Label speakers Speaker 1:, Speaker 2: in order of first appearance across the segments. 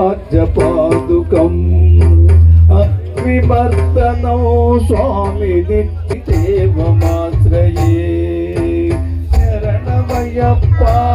Speaker 1: రాజపాదుకం అవివర్తనో స్వామి నిత్యదేవమాశ్రయే. శరణమయ్యప్ప.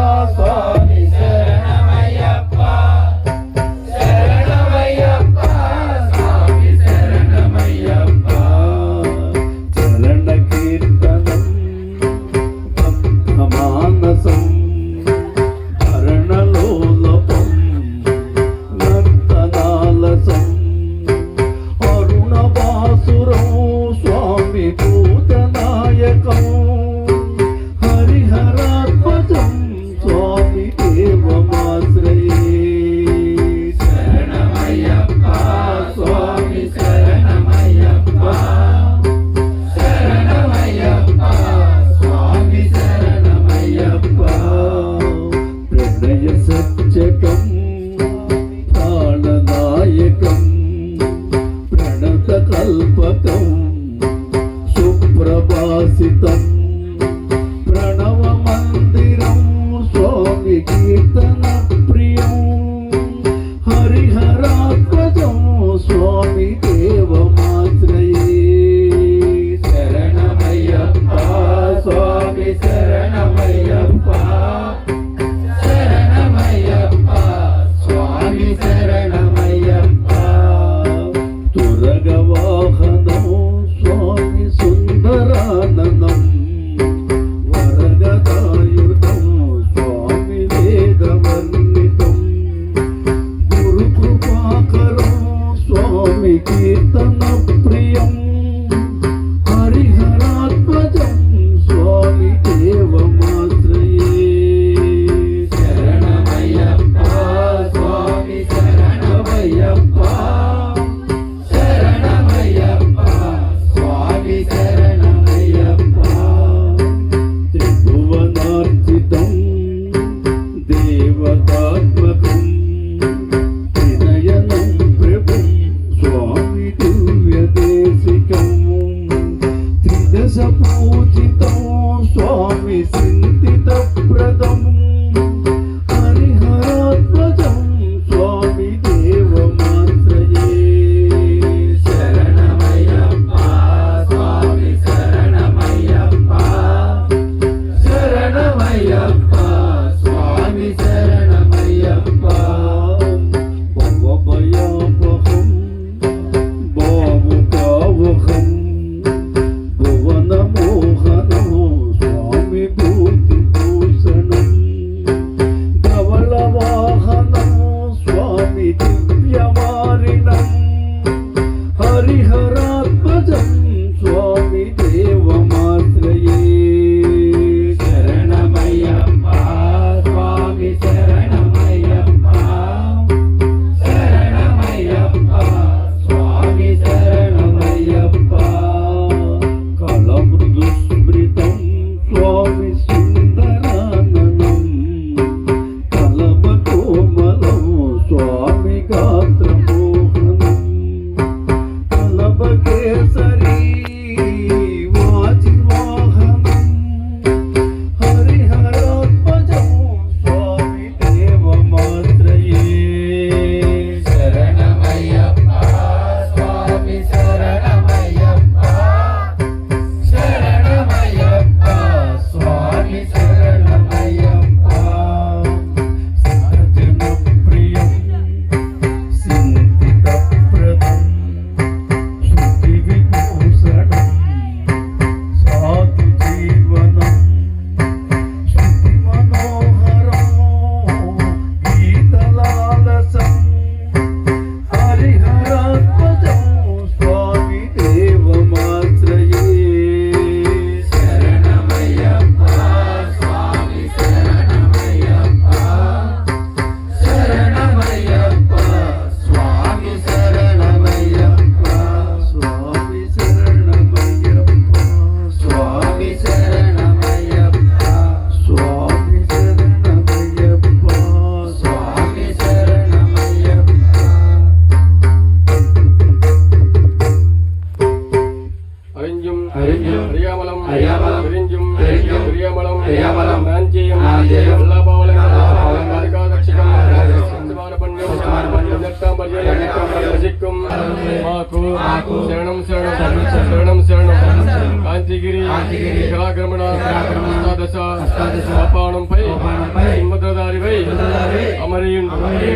Speaker 1: దీపకం సుప్రభాసితం ప్రణవ మందిరం స్వామి కీర్తన ప్రియం హరిహరాత్మజం స్వామి కీర్తన me. always அறிஞ்சும் பிரியாமலம் அறியாமலம்.
Speaker 2: பிரிஞ்சும்.
Speaker 1: பிரிஞ்சும்.
Speaker 2: பிரியாமலம். பிரியாமலம்.
Speaker 1: நாஞ்சேயம்.
Speaker 2: நாஞ்சேயம். எல்லா
Speaker 1: பாவலங்களும்
Speaker 2: பாதுகாதட்சிகம்
Speaker 1: சரணம்
Speaker 2: சரணம்.
Speaker 1: சரணம்
Speaker 2: சரணம்.
Speaker 1: காஞ்சிகிரி.
Speaker 2: கிராகிரமண
Speaker 1: அஷ்டாதசா.
Speaker 2: அப்பாணம்
Speaker 1: பை.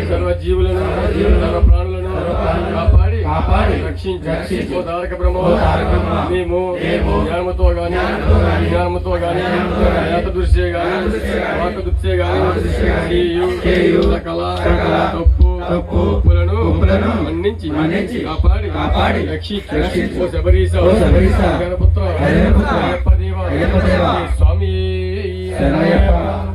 Speaker 2: சர்வ
Speaker 1: ஜீவுలను
Speaker 2: సర్వ ప్రాణులను కాపాడి రక్షించు. తారక బ్రహ్మ మేము జ్ఞానముతో గాని
Speaker 1: జ్ఞానముతో గాని
Speaker 2: జ్ఞాత దృష్టి గాని వాక దృష్టి గాని సకల తప్పు
Speaker 1: తప్పు
Speaker 2: తప్పులను
Speaker 1: తప్పులను
Speaker 2: మన్నించి
Speaker 1: మన్నించి
Speaker 2: కాపాడి
Speaker 1: కాపాడి
Speaker 2: రక్షించు.
Speaker 1: రక్షించు.
Speaker 2: ఓ శబరీశ
Speaker 1: ఓ శబరీశ
Speaker 2: గణపుత్ర స్వామి
Speaker 1: శరణయ్యప్ప.